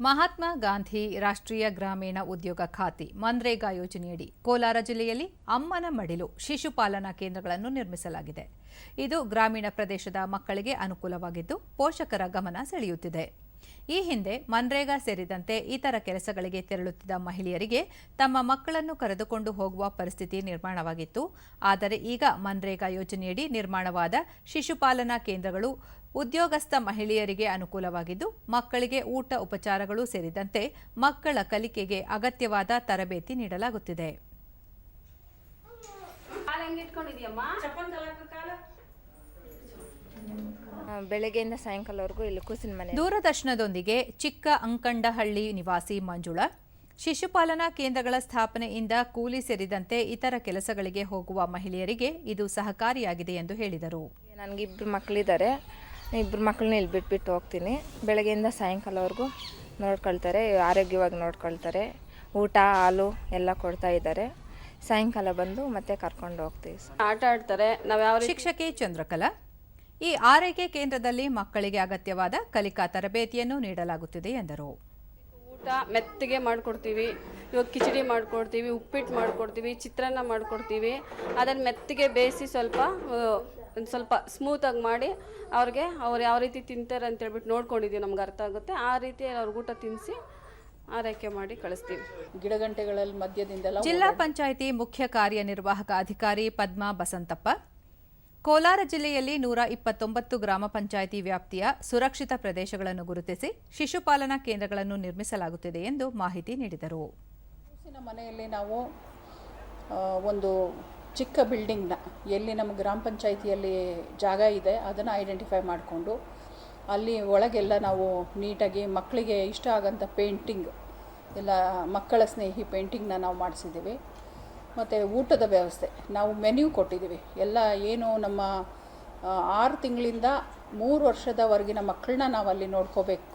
ಮಹಾತ್ಮ ಗಾಂಧಿ ರಾಷ್ಟ್ರೀಯ ಗ್ರಾಮೀಣ ಉದ್ಯೋಗ ಖಾತೆ ಮನ್ರೇಗಾ ಯೋಜನೆಯಡಿ ಕೋಲಾರ ಜಿಲ್ಲೆಯಲ್ಲಿ ಅಮ್ಮನ ಮಡಿಲು ಶಿಶುಪಾಲನಾ ಕೇಂದ್ರಗಳನ್ನು ನಿರ್ಮಿಸಲಾಗಿದೆ. ಇದು ಗ್ರಾಮೀಣ ಪ್ರದೇಶದ ಮಕ್ಕಳಿಗೆ ಅನುಕೂಲವಾಗಿದ್ದು ಪೋಷಕರ ಗಮನ ಸೆಳೆಯುತ್ತಿದೆ. ಈ ಹಿಂದೆ ಮನ್ರೇಗಾ ಸೇರಿದಂತೆ ಇತರ ಕೆಲಸಗಳಿಗೆ ತೆರಳುತ್ತಿದ್ದ ಮಹಿಳೆಯರಿಗೆ ತಮ್ಮ ಮಕ್ಕಳನ್ನು ಕರೆದುಕೊಂಡು ಹೋಗುವ ಪರಿಸ್ಥಿತಿ ನಿರ್ಮಾಣವಾಗಿತ್ತು. ಆದರೆ ಈಗ ಮನ್ರೇಗಾ ಯೋಜನೆಯಡಿ ನಿರ್ಮಾಣವಾದ ಶಿಶುಪಾಲನಾ ಕೇಂದ್ರಗಳು ಉದ್ಯೋಗಸ್ಥ ಮಹಿಳೆಯರಿಗೆ ಅನುಕೂಲವಾಗಿದ್ದು ಮಕ್ಕಳಿಗೆ ಊಟ ಉಪಚಾರಗಳು ಸೇರಿದಂತೆ ಮಕ್ಕಳ ಕಲಿಕೆಗೆ ಅಗತ್ಯವಾದ ತರಬೇತಿ ನೀಡಲಾಗುತ್ತಿದೆ ಕಾಲು ಹೆಂಗೆ ಇಟ್ಕೊಂಡಿದ್ಯಮ್ಮ ಆ, ಬೆಳಗ್ಗೆಯಿಂದ ಸಾಯಂಕಾಲವರೆಗೂ ಇಲ್ಲಿ ಕೂಸಿನ ಮನೆ. ದೂರದರ್ಶನದೊಂದಿಗೆ ಚಿಕ್ಕ ಅಂಕಂಡಹಳ್ಳಿ ನಿವಾಸಿ ಮಂಜುಳಾ. ಶಿಶುಪಾಲನಾ ಕೇಂದ್ರಗಳ ಸ್ಥಾಪನೆಯಿಂದ ಕೂಲಿ ಸೇರಿದಂತೆ ಇತರ ಕೆಲಸಗಳಿಗೆ ಹೋಗುವ ಮಹಿಳೆಯರಿಗೆ ಇದು ಸಹಕಾರಿಯಾಗಿದೆ ಎಂದು ಹೇಳಿದರು. ನನಗೆ ಇಬ್ಬರು ಮಕ್ಕಳಿದ್ದಾರೆ ಇಬ್ಬರು ಮಕ್ಕಳನ್ನ ಇಲ್ಲಿ ಬಿಟ್ಬಿಟ್ಟು ಹೋಗ್ತೀನಿ. ಬೆಳಗ್ಗೆಯಿಂದ ಸಾಯಂಕಾಲವರೆಗೂ ನೋಡ್ಕೊಳ್ತಾರೆ ಆರೋಗ್ಯವಾಗಿ ನೋಡ್ಕೊಳ್ತಾರೆ. ಊಟ ಹಾಲು ಎಲ್ಲ ಕೊಡ್ತಾ ಇದ್ದಾರೆ. ಸಾಯಂಕಾಲ ಬಂದು ಮತ್ತೆ ಕರ್ಕೊಂಡು ಹೋಗ್ತೀವಿ ಆಟ ಆಡ್ತಾರೆ. ನಾವು ಯಾವ ಶಿಕ್ಷಕಿ ಚಂದ್ರಕಲಾ ಈ ಆರೈಕೆ ಕೇಂದ್ರದಲ್ಲಿ ಮಕ್ಕಳಿಗೆ ಅಗತ್ಯವಾದ ಕಲಿಕಾ ತರಬೇತಿಯನ್ನು ನೀಡಲಾಗುತ್ತಿದೆ ಎಂದರು. ಊಟ ಮೆತ್ತಗೆ ಮಾಡಿಕೊಡ್ತೀವಿ. ಇವಾಗ ಕಿಚಡಿ ಮಾಡಿಕೊಡ್ತೀವಿ ಉಪ್ಪಿಟ್ಟು ಮಾಡಿಕೊಡ್ತೀವಿ ಚಿತ್ರಾನ್ನ ಮಾಡಿಕೊಡ್ತೀವಿ. ಅದನ್ನು ಮೆತ್ತಗೆ ಬೇಯಿಸಿ ಸ್ವಲ್ಪ ಒಂದು ಸ್ವಲ್ಪ ಸ್ಮೂತಾಗಿ ಮಾಡಿ ಅವ್ರಿಗೆ ಅವ್ರು ಯಾವ ರೀತಿ ತಿಂತಾರೆ ಅಂತ ಹೇಳ್ಬಿಟ್ಟು ನೋಡ್ಕೊಂಡಿದ್ದೀವಿ ನಮ್ಗೆ ಅರ್ಥ ಆಗುತ್ತೆ. ಆ ರೀತಿ ಅವ್ರಿಗೆ ಊಟ ತಿನ್ನಿಸಿ ಆರೈಕೆ ಮಾಡಿ ಕಳಿಸ್ತೀವಿ. ಗಿಡಗಂಟೆಗಳಲ್ಲಿ ಮಧ್ಯದಿಂದ ಜಿಲ್ಲಾ ಪಂಚಾಯಿತಿ ಮುಖ್ಯ ಕಾರ್ಯನಿರ್ವಾಹಕ ಅಧಿಕಾರಿ ಪದ್ಮಾ ಬಸಂತಪ್ಪ ಕೋಲಾರ ಜಿಲ್ಲೆಯಲ್ಲಿ ನೂರ ಇಪ್ಪತ್ತೊಂಬತ್ತು ಗ್ರಾಮ ಪಂಚಾಯಿತಿ ವ್ಯಾಪ್ತಿಯ ಸುರಕ್ಷಿತ ಪ್ರದೇಶಗಳನ್ನು ಗುರುತಿಸಿ ಶಿಶುಪಾಲನಾ ಕೇಂದ್ರಗಳನ್ನು ನಿರ್ಮಿಸಲಾಗುತ್ತಿದೆ ಎಂದು ಮಾಹಿತಿ ನೀಡಿದರು. ಮನೆಯಲ್ಲಿ ನಾವು ಒಂದು ಚಿಕ್ಕ ಬಿಲ್ಡಿಂಗ್ನ ಎಲ್ಲಿ ನಮ್ಮ ಗ್ರಾಮ ಪಂಚಾಯಿತಿಯಲ್ಲಿ ಜಾಗ ಇದೆ, ಅದನ್ನು ಐಡೆಂಟಿಫೈ ಮಾಡಿಕೊಂಡು ಅಲ್ಲಿ ಒಳಗೆಲ್ಲ ನಾವು ನೀಟಾಗಿ ಮಕ್ಕಳಿಗೆ ಇಷ್ಟ ಆಗೋಂಥ ಪೇಂಟಿಂಗ್, ಎಲ್ಲ ಮಕ್ಕಳ ಸ್ನೇಹಿ ಪೇಂಟಿಂಗ್ನ ನಾವು ಮಾಡಿಸಿದ್ದೀವಿ. ಮತ್ತು ಊಟದ ವ್ಯವಸ್ಥೆ. ನಾವು ಮೆನ್ಯೂ ಕೊಟ್ಟಿದ್ದೀವಿ. ಎಲ್ಲ ಏನು ನಮ್ಮ ಆರು ತಿಂಗಳಿಂದ ಮೂರು ವರ್ಷದವರೆಗಿನ ಮಕ್ಕಳನ್ನ ನಾವು ಅಲ್ಲಿ ನೋಡ್ಕೋಬೇಕು.